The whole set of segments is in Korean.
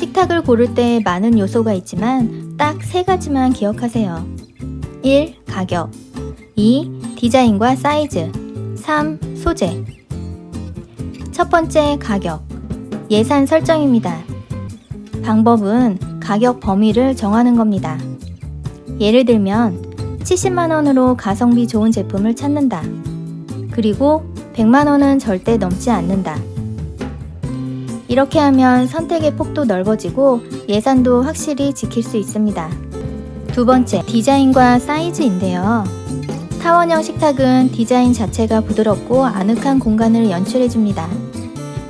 식탁을 고를 때 많은 요소가 있지만 딱 세 가지만 기억하세요. 1. 가격 2. 디자인과 사이즈 3. 소재 첫 번째 가격 예산 설정입니다. 방법은 가격 범위를 정하는 겁니다. 예를 들면 70만원으로 가성비 좋은 제품을 찾는다. 그리고 100만원은 절대 넘지 않는다. 이렇게 하면 선택의 폭도 넓어지고 예산도 확실히 지킬 수 있습니다. 두 번째, 디자인과 사이즈인데요. 타원형 식탁은 디자인 자체가 부드럽고 아늑한 공간을 연출해줍니다.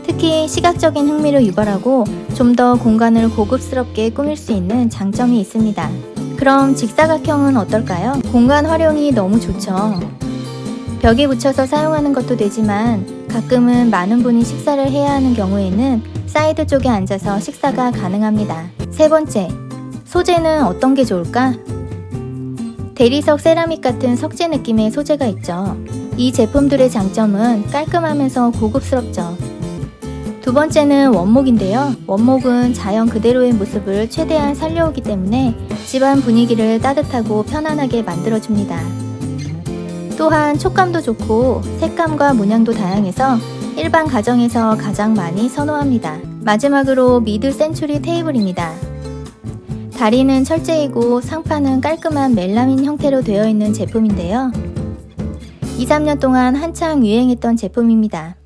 특히 시각적인 흥미를 유발하고 좀 더 공간을 고급스럽게 꾸밀 수 있는 장점이 있습니다. 그럼 직사각형은 어떨까요? 공간 활용이 너무 좋죠. 벽에 붙여서 사용하는 것도 되지만 가끔은 많은 분이 식사를 해야 하는 경우에는 사이드 쪽에 앉아서 식사가 가능합니다. 세 번째, 소재는 어떤 게 좋을까? 대리석 세라믹 같은 석재 느낌의 소재가 있죠. 이 제품들의 장점은 깔끔하면서 고급스럽죠. 두 번째는 원목인데요. 원목은 자연 그대로의 모습을 최대한 살려오기 때문에 집안 분위기를 따뜻하고 편안하게 만들어줍니다. 또한 촉감도 좋고 색감과 문양도 다양해서 일반 가정에서 가장 많이 선호합니다. 마지막으로 미드 센츄리 테이블입니다. 다리는 철제이고 상판은 깔끔한 멜라민 형태로 되어 있는 제품인데요. 2, 3년 동안 한창 유행했던 제품입니다.